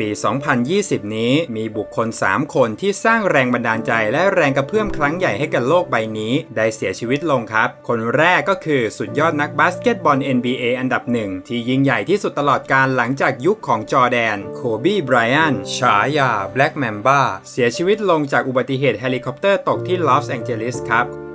ปี 2020 นี้ มีบุคคล 3 คนที่สร้างแรงบันดาลใจและแรงกระเพื่อมครั้งใหญ่ให้กับโลกใบนี้ ได้เสียชีวิตลงครับ คนแรกก็คือสุดยอดนักบาสเกตบอล NBA อันดับหนึ่งที่ยิ่งใหญ่ที่สุดตลอดการหลังจากยุคของจอร์แดน โคบีไบรอัน ฉายา แบล็กแมมบ้า เสียชีวิตลงจากอุบัติเหตุเฮลิคอปเตอร์ตกที่ลอสแองเจลิสครับ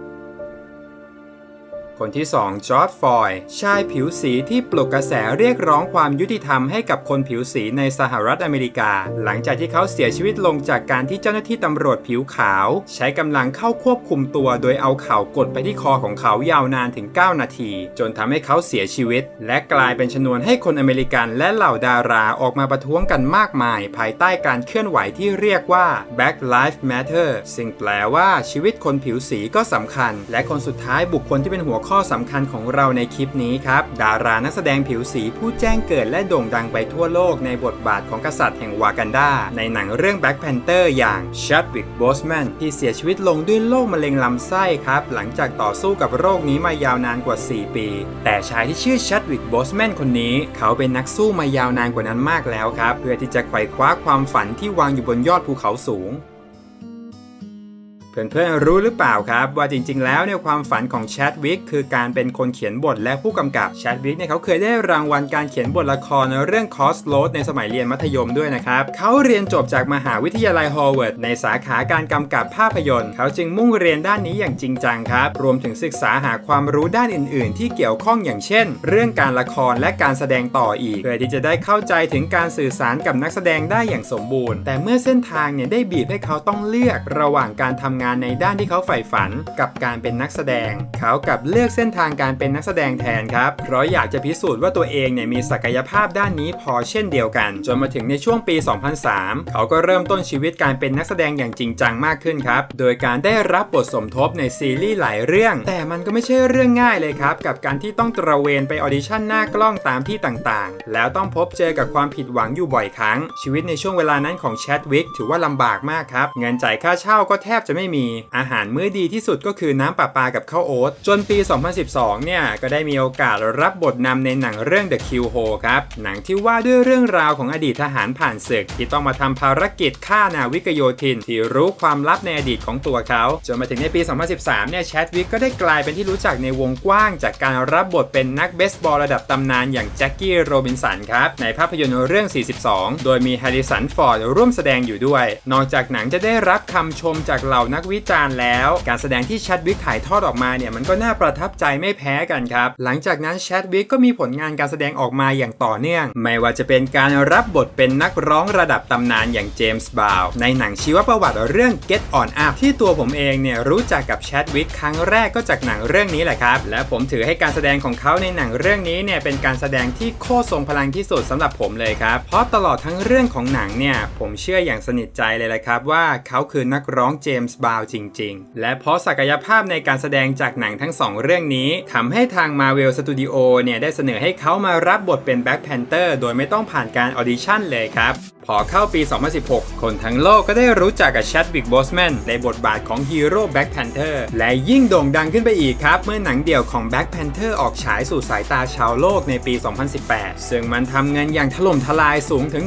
คนที่ 2 จอร์ดฟอย ชายผิวสีที่ปลุกกระแสเรียกร้องความยุติธรรมให้กับคนผิวสีในสหรัฐอเมริกา หลังจากที่เขาเสียชีวิตลงจากการที่เจ้าหน้าที่ตำรวจผิวขาว ใช้กำลังเข้าควบคุมตัว โดยเอาเข่ากดไปที่คอของเขายาวนานถึง 9 นาที จนทำให้เขาเสียชีวิต และกลายเป็นชนวนให้คนอเมริกันและเหล่าดาราออกมาประท้วงกันมากมาย ภายใต้การเคลื่อนไหวที่เรียกว่า Black Lives Matter ซึ่งแปลว่าชีวิตคนผิวสีก็สำคัญ และคนสุดท้ายบุคคลที่เป็นหัวข้อสำคัญของเราในคลิปนี้ครับ ดารานักแสดงผิวสีผู้แจ้งเกิดและโด่งดังไปทั่วโลกในบทบาทของกษัตริย์แห่งวากันดา ในหนังเรื่อง Black Panther อย่าง Chadwick Boseman ที่เสียชีวิตลงด้วยโรคมะเร็งลำไส้ครับ หลังจากต่อสู้กับโรคนี้มายาวนานกว่า 4 ปี แต่ชายที่ชื่อ Chadwick Boseman คนนี้ เขาเป็นนักสู้มายาวนานกว่านั้นมากแล้วครับ เพื่อที่จะไขว่คว้าความฝันที่วางอยู่บนยอดภูเขาสูง เพื่อนๆรู้หรือเปล่าครับ ว่าจริง ๆ แล้วเนี่ยความฝันของแชดวิกคือการเป็นคนเขียนบทและผู้กำกับแชดวิกเนี่ยเขาเคยได้รางวัลการเขียนบทละครเรื่องคอสโ a ดในสมัยเรียนมัธยมด้วยนะครับเขาเรียนจบจากมหาวิทยาลัยฮอร์วาร์ดในสาขาการกำกับภาพยนตร์เขาจึงมุ่งเรียนด้านนี้อย่างจริงจังครับ รวมถึงศึกษาหาความรู้ด้านอื่น ๆ ที่เกี่ยวข้องอย่างเช่น เรื่องการละครและการแสดงต่ออีก เพื่อที่จะได้เข้าใจถึงการสื่อสารกับนักแสดงได้อย่างสมบูรณ์ แต่เมื่อเส้นทางเนี่ยได้บีบให้เขาต้องเลือกระหว่างการทำงานในด้านที่เขาใฝ่ฝันกับการเป็นนักแสดง เขากลับเลือกเส้นทางการเป็นนักแสดงแทนครับ เพราะอยากจะพิสูจน์ว่าตัวเองเนี่ยมีศักยภาพด้านนี้พอเช่นเดียวกัน จนมาถึงในช่วงปี 2003 เขาก็เริ่มต้นชีวิตการเป็นนักแสดงอย่างจริงจังมากขึ้นครับ โดยการได้รับบทสมทบในซีรีส์หลายเรื่อง แต่มันก็ไม่ใช่เรื่องง่ายเลยครับ กับการที่ต้องตระเวนไปออดิชั่นหน้ากล้องตามที่ต่างๆ แล้วต้องพบเจอกับความผิดหวังอยู่บ่อยครั้ง ชีวิตในช่วงเวลานั้นของแชดวิกถือว่าลำบากมากครับ เงินจ่ายค่าเช่าก็แทบจะไม่มีอาหารมื้อดีที่สุดก็คือน้ำประปลากับข้าวโอ๊ตจนปี 2012 เนี่ย ก็ได้มีโอกาสรับบทนำในหนังเรื่อง The Q Ho ครับหนังที่ว่าด้วยเรื่องราวของอดีตทหารผ่านศึก ที่ต้องมาทำภารกิจฆ่านาวิกโยธิน ที่รู้ความลับในอดีตของตัวเขาจนมาถึงในปี 2013 เนี่ยแชดวิกก็ได้กลายเป็นที่รู้จักในวงกว้างจากการรับบทเป็นนักเบสบอลระดับตำนานอย่างแจ็คกี้โรบินสันครับในภาพยนตร์เรื่อง 42 โดยมีแฮร์ริสันฟอร์ดร่วมแสดงอยู่ด้วย นอกจากหนังจะได้รับคำชมจากเหล่านักวิจารณ์แล้ว การแสดงที่แชดวิกถ่ายทอดออกมาเนี่ยมันก็น่าประทับใจไม่แพ้กันครับ หลังจากนั้นแชดวิกก็มีผลงานการแสดงออกมาอย่างต่อเนื่อง ไม่ว่าจะเป็นการรับบทเป็นนักร้องระดับตำนานอย่างเจมส์บาวในหนังชีวประวัติเรื่อง Get On Up ที่ตัวผมเองเนี่ยรู้จักกับแชดวิกครั้งแรกก็จากหนังเรื่องนี้แหละครับ และผมถือให้การแสดงของเขาในหนังเรื่องนี้เนี่ยเป็นการแสดงที่โคตรทรงพลังที่สุดสำหรับผมเลยครับ เพราะตลอดทั้งเรื่องของหนังเนี่ยผมเชื่ออย่างสนิทใจเลยละครับว่าเขาคือนักร้องเจมส์บาวจริง ๆ และเพราะศักยภาพในการแสดงจากหนังทั้ง2เรื่องนี้ทำให้ทาง Marvel Studio เนี่ยได้เสนอให้เขามารับบทเป็น Black Panther โดยไม่ต้องผ่านการออดิชั่นเลยครับพอเข้าปี 2016 คนทั้งโลกก็ได้รู้จักกับ Chadwick Boseman ในบทบาทของฮีโร่ Black Panther และยิ่งโด่งดังขึ้นไปอีกครับ เมื่อหนังเดี่ยวของ Black Panther ออกฉายสู่สายตาชาวโลกในปี 2018 ซึ่งมันทำเงินอย่างถล่มทลายสูงถึง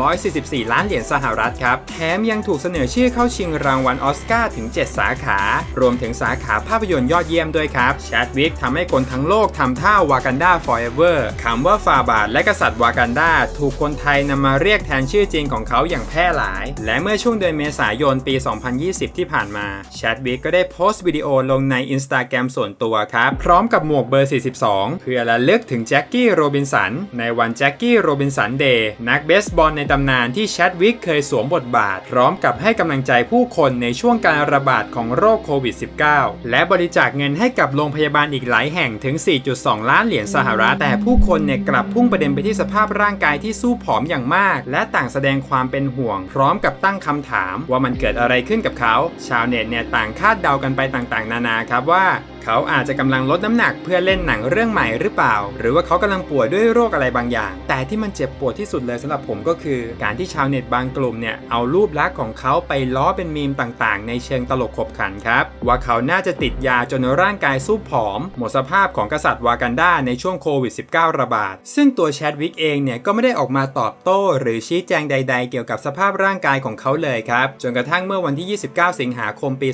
1,344 ล้านเหรียญสหรัฐครับ แถมยังถูกเสนอชื่อเข้าชิงรางวัลออสการ์ถึง 7 สาขา รวมถึงสาขาภาพยนตร์ยอดเยี่ยมด้วยครับ Chadwick ทำให้คนทั้งโลกทำท่าวากันดา forever คำว่าฟาบาทและกษัตริย์วากันดาถูกคนไทยนำมาเรียกแทนชื่อจริงของเขาอย่างแพร่หลาย และเมื่อช่วงเดือนเมษายนปี 2020 ที่ผ่านมาแชดวิกก็ได้โพสต์วิดีโอลงใน Instagram ส่วนตัวครับ พร้อมกับหมวกเบอร์ 42 เพื่อระลึกถึงแจ็คกี้โรบินสันในวันแจ็คกี้โรบินสันเดย์นักเบสบอลในตำนานที่แชดวิกเคยสวมบทบาท พร้อมกับให้กำลังใจผู้คนในช่วงการระบาดของโรคโควิด -19 และบริจาคเงินให้กับโรงพยาบาลอีกหลายแห่งถึง 4.2 ล้านเหรียญสหรัฐแต่ผู้คนเนี่ยกลับพุ่งประเด็นไปที่สภาพร่างกายที่สู้ผอมอย่างมาก และต่างแสดงความเป็นห่วง พร้อมกับตั้งคำถามว่ามันเกิดอะไรขึ้นกับเขา ชาวเน็ตเนี่ยต่างคาดเดากันไปต่างๆ นานาครับว่า เขาอาจจะกำลังลดน้ำหนักเพื่อเล่นหนังเรื่องใหม่หรือเปล่า หรือว่าเขากำลังป่วยด้วยโรคอะไรบางอย่าง แต่ที่มันเจ็บปวดที่สุดเลยสำหรับผมก็คือ การที่ชาวเน็ตบางกลุ่มเนี่ยเอารูปลักษณ์ของเขาไปล้อเป็นมีมต่างๆ ในเชิงตลกขบขันครับ ว่าเขาน่าจะติดยาจนร่างกายสู้ผอม หมดสภาพของกษัตริย์วากันดาในช่วงโควิด -19 ระบาด ซึ่งตัวแชดวิกเองเนี่ยก็ไม่ได้ออกมาตอบโต้ หรือชี้แจงใด ๆ เกี่ยวกับสภาพร่างกายของเขาเลยครับ จนกระทั่งเมื่อวันที่ 29 สิงหาคมปี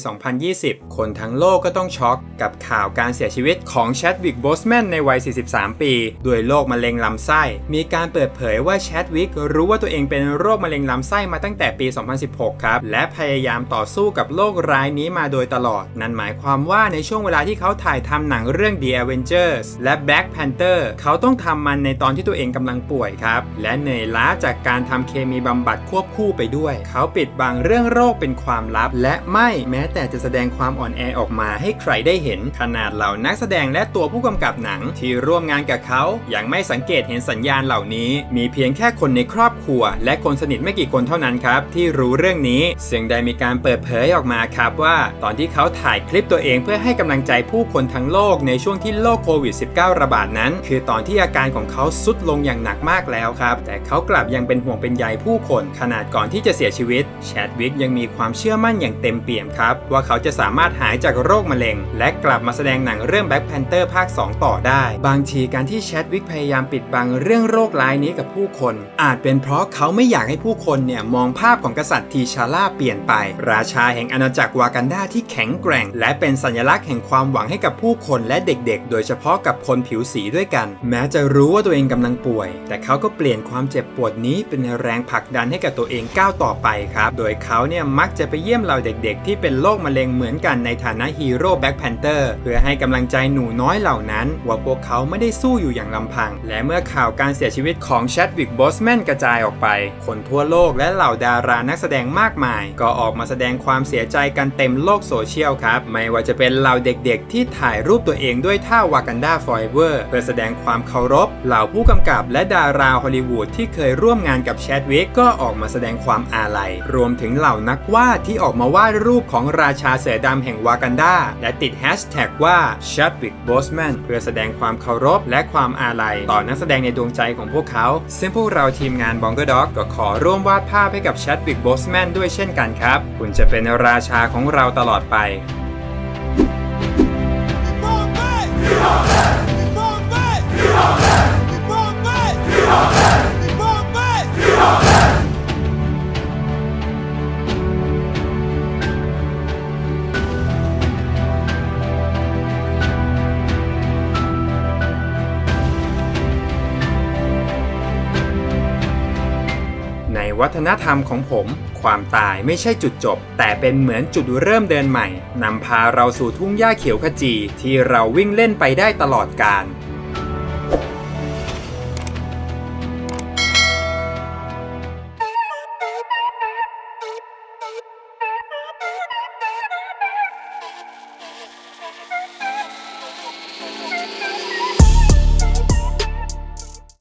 2020 คนทั้งโลกก็ต้องช็อกกับข่าวการเสียชีวิตของแชดวิกโบสแมนในวัย 43 ปี ด้วยโรคมะเร็งลำไส้ มีการเปิดเผยว่าแชดวิกรู้ว่าตัวเองเป็นโรคมะเร็งลำไส้มาตั้งแต่ปี 2016 ครับ และพยายามต่อสู้กับโรคร้ายนี้มาโดยตลอด นั่นหมายความว่าในช่วงเวลาที่เขาถ่ายทำหนังเรื่อง The Avengers และ Black Panther เขาต้องทำมันในตอนที่ตัวเองกำลังป่วยครับ และเหนื่อยล้าจากการทำเคมีบำบัดควบคู่ไปด้วย เขาปิดบังเรื่องโรคเป็นความลับ และไม่แม้แต่จะแสดงความอ่อนแอออกมาให้ใครได้เห็นขนาดเหล่านักแสดงและตัวผู้กำกับหนังที่ร่วมงานกับเขายังไม่สังเกตเห็นสัญญาณเหล่านี้ มีเพียงแค่คนในครอบครัว และคนสนิทไม่กี่คนเท่านั้นครับ ที่รู้เรื่องนี้ซึ่งได้มีการเปิดเผยออกมาครับว่า ตอนที่เขาถ่ายคลิปตัวเองเพื่อให้กำลังใจผู้คนทั้งโลกในช่วงที่โรคโควิด -19 ระบาดนั้น คือตอนที่อาการของเขาสุดลงอย่างหนักมากแล้วครับ แต่เขากลับยังเป็นห่วงเป็นใยผู้คนขนาดก่อนที่จะเสียชีวิตแชดวิกยังมีความเชื่อมั่นอย่างเต็มเปี่ยมครับว่าเขาจะสามารถหายจากโรคมะเร็ง และกลับมาแสดงหนังเรื่อง Black Panther ภาค 2 ต่อได้ บางทีการที่แชดวิกพยายามปิดบังเรื่องโรคร้ายนี้กับผู้คน อาจเป็นเพราะเขาไม่อยากให้ผู้คนเนี่ยมองภาพของกษัตริย์ทีชาร่าเปลี่ยนไป ราชาแห่งอาณาจักรวากันดาที่แข็งแกร่ง และเป็นสัญลักษณ์แห่งความหวังให้กับผู้คนและเด็กๆ โดยเฉพาะกับคนผิวสีด้วยกัน แม้จะรู้ว่าตัวเองกำลังป่วย แต่เขาก็เปลี่ยนความเจ็บปวดนี้เป็นแรงผลักดันให้กับตัวเองก้าวต่อไปครับ โดยเขาเนี่ยมักจะไปเยี่ยมเหล่าเด็ก ๆ ที่เป็นโรคมะเร็งเหมือนกันในฐานะฮีโร่แบ็คแพนเตอร์เพื่อให้กำลังใจหนูน้อยเหล่านั้น ว่าพวกเขาไม่ได้สู้อยู่อย่างลำพัง และเมื่อข่าวการเสียชีวิตของแชดวิกบอสแมนกระจายออกไป คนทั่วโลกและเหล่าดารานักแสดงมากมาย ก็ออกมาแสดงความเสียใจกันเต็มโลกโซเชียลครับ ไม่ว่าจะเป็นเหล่าเด็กๆ ที่ถ่ายรูปตัวเองด้วยท่าวากันดาฟอยเวอร์เพื่อแสดงความเคารพ เหล่าผู้กำกับและดาราฮอลลีวูดที่เคยร่วมงานกับแชดวิกก็ออกมาแสดงความอาลัย รวมถึงเหล่านักวาดที่ออกมาวาดรูปของราชาเสือดำแห่งวากันดาและติดแฮชแท็กว่า Chadwick Boseman เพื่อแสดงความเคารพและความอาลัย ต่อนักแสดงในดวงใจของพวกเขา ซึ่งพวกเราทีมงาน Bongo Dog ก็ขอร่วมวาดภาพให้กับ Chadwick Boseman ด้วยเช่นกันครับ คุณจะเป็นราชาของเราตลอดไป วัฒนธรรมของผม ความตายไม่ใช่จุดจบ แต่เป็นเหมือนจุดเริ่มเดินใหม่นำพาเราสู่ทุ่งหญ้าเขียวขจีที่เราวิ่งเล่นไปได้ตลอดกาล